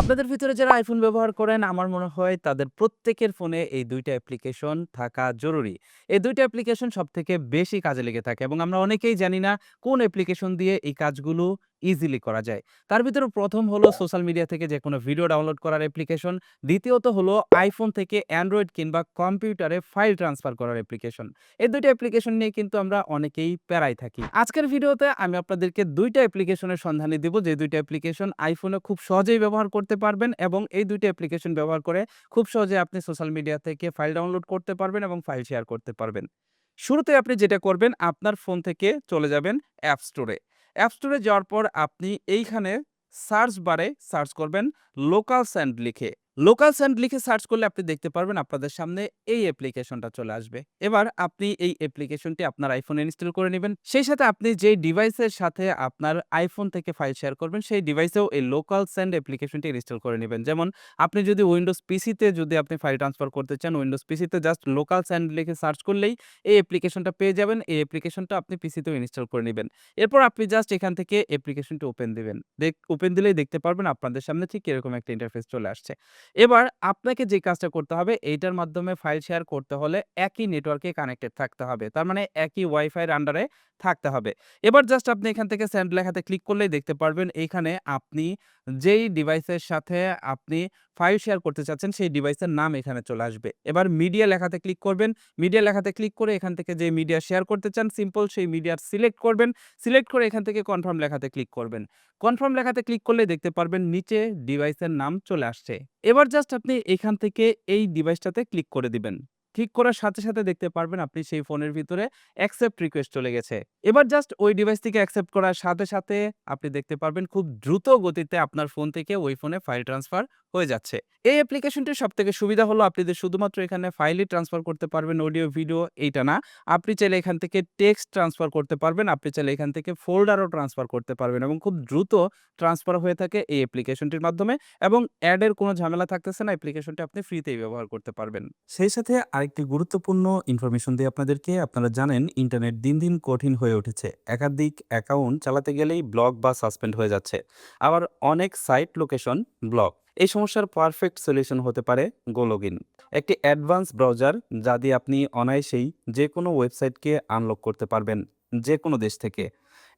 আপনাদের ভিতরে যারা আইফোন ব্যবহার করেন, আমার মনে হয় তাদের প্রত্যেকের ফোনে এই দুইটা অ্যাপ্লিকেশন থাকা জরুরি। এই দুইটা অ্যাপ্লিকেশন সব থেকে বেশি কাজে লেগে থাকে এবং আমরা অনেকেই জানি না কোন অ্যাপ্লিকেশন দিয়ে এই কাজগুলো ইজিলি করা যায়। তার ভিতরে প্রথম হলো সোশ্যাল মিডিয়া থেকে যে কোনো ভিডিও ডাউনলোড করার অ্যাপ্লিকেশন দ্বিতীয়ত হলো আইফোন থেকে অ্যান্ড্রয়েড কিংবা কম্পিউটারে ফাইল ট্রান্সফার করার অ্যাপ্লিকেশন এই দুইটা অ্যাপ্লিকেশন নিয়ে কিন্তু আমরা অনেকেই প্যারাই থাকি। আজকের ভিডিওতে আমি আপনাদেরকে দুইটা অ্যাপ্লিকেশনের সন্ধানে দিব। যে দুইটা অ্যাপ্লিকেশন আইফোনে খুব সহজেই ব্যবহার করতে পারবেন এবং এই দুইটা অ্যাপ্লিকেশন ব্যবহার করে খুব সহজে আপনি সোশ্যাল মিডিয়া থেকে ফাইল ডাউনলোড করতে পারবেন এবং ফাইল শেয়ার করতে পারবেন। শুরুতে আপনি যেটা করবেন, আপনার ফোন থেকে চলে যাবেন অ্যাপ স্টোরে অ্যাপ স্টোরে যাওয়ার পর আপনি এইখানে সার্চ বারে সার্চ করবেন লোকাল স্যান্ড লিখে। লোকাল স্যান্ড লিখে সার্চ করলে আপনি দেখতে পারবেন আপনাদের সামনে এই অ্যাপ্লিকেশনটা চলে আসবে। এবার আপনি এই অ্যাপ্লিকেশনটি আপনার আইফোনে ইনস্টল করে নেবেন। সেই সাথে আপনি যেই ডিভাইসের সাথে আপনার আইফোন থেকে ফাইল শেয়ার করবেন, সেই ডিভাইসেও এই লোকাল স্যান্ড অ্যাপ্লিকেশনটি ইনস্টল করে নেবেন। যেমন আপনি যদি উইন্ডোজ পিসিতে যদি আপনি ফাইল ট্রান্সফার করতে চান উইন্ডোজ পিসিতে জাস্ট লোকাল স্যান্ড লিখে সার্চ করলেই এই অ্যাপ্লিকেশনটা পেয়ে যাবেন। এই অ্যাপ্লিকেশনটা আপনি পিসিতেও ইনস্টল করে নেবেন। এরপর আপনি জাস্ট এখান থেকে অ্যাপ্লিকেশনটি ওপেন দিবেন। ওপেন দিলেই দেখতে পারবেন আপনাদের সামনে ঠিক এরকম একটা ইন্টারফেস চলে আসছে। এবার আপনাকে যে কাজটা করতে হবে, এইটার মাধ্যমে ফাইল শেয়ার করতে হলে একই নেটওয়ার্কে কানেক্টেড থাকতে হবে। তার মানে একই ওয়াইফাইয়ের আন্ডারে থাকতে হবে। এবার জাস্ট আপনি এখান থেকে স্যান্ড লেখাতে ক্লিক করলেই দেখতে পারবেন এইখানে আপনি যেই ডিভাইসের সাথে আপনি ফাইল শেয়ার করতে চাচ্ছেন, সেই ডিভাইসের নাম এখানে চলে আসবে। এবার মিডিয়া লেখাতে ক্লিক করবেন। মিডিয়া লেখাতে ক্লিক করে এখান থেকে যে মিডিয়া শেয়ার করতে চান সিম্পল সেই মিডিয়ার সিলেক্ট করবেন। সিলেক্ট করে এখান থেকে কনফার্ম লেখাতে ক্লিক করবেন। কনফার্ম লেখাতে ক্লিক করলে দেখতে পারবেন নিচে ডিভাইসের নাম চলে আসছে। এবার জাস্ট আপনি এখান থেকে এই ডিভাইসটাতে ক্লিক করে দিবেন। ঠিক করার সাথে সাথে দেখতে পারবেন আপনি সেই ফোনের ভিতরে অ্যাকসেপ্ট রিকোয়েস্ট চলে গেছে। এবার জাস্ট ওই ডিভাইস থেকে অ্যাকসেপ্ট করার সাথে সাথে আপনি দেখতে পারবেন খুব দ্রুত গতিতে আপনার ফোন থেকে ওই ফোনে ফাইল ট্রান্সফার হয়ে যাচ্ছে। এই অ্যাপ্লিকেশনটির সব থেকে সুবিধা হলো আপনি যে শুধুমাত্র এখানে ফাইলই ট্রান্সফার করতে পারবেন অডিও ভিডিও এইটা না। আপনি চাইলে এখান থেকে টেক্সট ট্রান্সফার করতে পারবেন, আপনি চাইলে এখান থেকে ফোল্ডারও ট্রান্সফার করতে পারবেন এবং খুব দ্রুত ট্রান্সফার হয়ে থাকে এই অ্যাপ্লিকেশনটির মাধ্যমে এবং অ্যাডের কোনো ঝামেলা থাকতেছে না অ্যাপ্লিকেশনটি আপনি ফ্রিতেই ব্যবহার করতে পারবেন। সেই সাথে আরেকটি গুরুত্বপূর্ণ ইনফরমেশন দিয়ে আপনাদেরকে, আপনারা জানেন ইন্টারনেট দিন দিন কঠিন হয়ে উঠেছে। একাধিক অ্যাকাউন্ট চালাতে গেলেই ব্লক বা সাসপেন্ড হয়ে যাচ্ছে। আবার অনেক সাইট লোকেশন ব্লক এই সমস্যার পারফেক্ট সলিউশন হতে পারে গোলগিন একটি অ্যাডভান্স ব্রাউজার যা দিয়ে আপনি অনায়াসেই যে কোনো ওয়েবসাইটকে আনলক করতে পারবেন যে কোনো দেশ থেকে।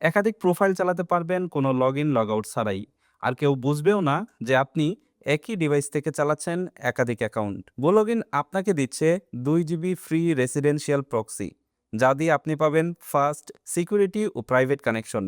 একাধিক প্রোফাইল চালাতে পারবেন কোনো লগ ইন লগ আউট ছাড়াই। আর কেউ বুঝবেও না যে আপনি একই ডিভাইস থেকে চালাচ্ছেন একাধিক অ্যাকাউন্ট গোলগিন আপনাকে দিচ্ছে দুই জিবি ফ্রি রেসিডেন্সিয়াল প্রক্সি যা দিয়ে আপনি পাবেন ফাস্ট সিকিউরিটি ও প্রাইভেট কানেকশন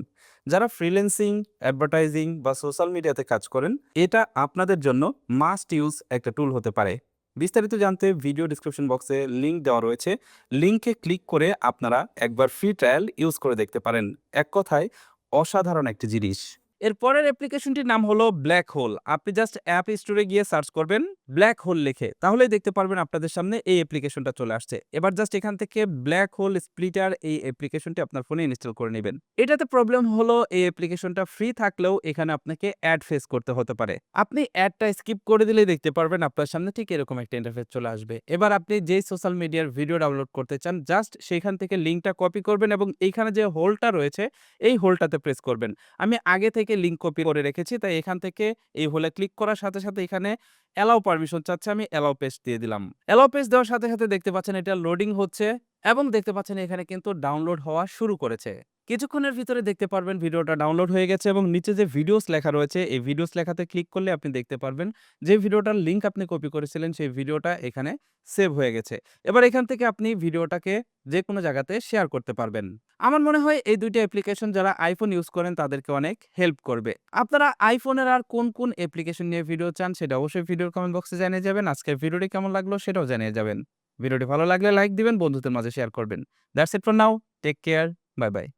যারা ফ্রিল্যান্সিং অ্যাডভার্টাইজিং বা সোশ্যাল মিডিয়াতে কাজ করেন, এটা আপনাদের জন্য মাস্ট ইউজ একটা টুল হতে পারে। বিস্তারিত জানতে ভিডিও ডিসক্রিপশন বক্সে লিংক দেওয়া রয়েছে। লিঙ্কে ক্লিক করে আপনারা একবার ফ্রি ট্রায়াল ইউজ করে দেখতে পারেন। এক কথায়, অসাধারণ একটি জিনিস। এর পরের অ্যাপ্লিকেশনটির নাম হলো ব্ল্যাক হোল আপনি জাস্ট অ্যাপ স্টোরে গিয়ে সার্চ করবেন ব্ল্যাক হোল লিখে, তাহলেই দেখতে পারবেন আপনাদের সামনে এই অ্যাপ্লিকেশনটা চলে আসছে। এবার জাস্ট এখান থেকে ব্ল্যাক হোল স্প্লিটার এই অ্যাপ্লিকেশনটি আপনার ফোনে ইনস্টল করে নেবেন। এটাতে প্রবলেম হলো এই অ্যাপ্লিকেশনটা ফ্রি থাকলেও এখানে আপনাকে অ্যাড ফেস করতে হতে পারে। আপনি অ্যাডটা স্কিপ করে দিলেই দেখতে পারবেন আপনার সামনে ঠিক এরকম একটা ইন্টারফেস চলে আসবে। এবার আপনি যেই সোশ্যাল মিডিয়ার ভিডিও ডাউনলোড করতে চান জাস্ট সেখান থেকে লিঙ্কটা কপি করবেন এবং এইখানে যে হোলটা রয়েছে, এই হোলটাতে প্রেস করবেন। আমি আগে থেকে লিঙ্ক কপি করে রেখেছি। তাই এখান থেকে এই হলে ক্লিক করার সাথে সাথে এখানে অ্যালাউ পারমিশন চাচ্ছে, আমি অ্যালাউ পেজ দিয়ে দিলাম। অ্যালাউ পেজ দেওয়ার সাথে সাথে দেখতে পাচ্ছেন এটা লোডিং হচ্ছে এবং দেখতে পাচ্ছেন এখানে কিন্তু ডাউনলোড হওয়া শুরু করেছে। কিছুক্ষণের ভিতরে দেখতে পারবেন ভিডিওটা ডাউনলোড হয়ে গেছে এবং নিচে যে ভিডিওস লেখা রয়েছে, এই ভিডিওস লেখাতে ক্লিক করলে আপনি দেখতে পারবেন যে ভিডিওটার লিঙ্ক আপনি কপি করেছিলেন, সেই ভিডিওটা এখানে সেভ হয়ে গেছে। এবার এখান থেকে আপনি ভিডিওটাকে যে কোনো জায়গাতে শেয়ার করতে পারবেন। আমার মনে হয় এই দুইটা অ্যাপ্লিকেশন যারা আইফোন ইউজ করেন, তাদেরকে অনেক হেল্প করবে। আপনারা আইফোনের আর কোন কোন অ্যাপ্লিকেশন নিয়ে ভিডিও চান, সেটা অবশ্যই ভিডিওর কমেন্ট বক্সে জানিয়ে যাবেন। আজকের ভিডিওটি কেমন লাগল, সেটাও জানিয়ে যাবেন। ভিডিওটি ভালো লাগলে লাইক দিবেন, বন্ধুদের মাঝে শেয়ার করবেন। That's it for now take care bye bye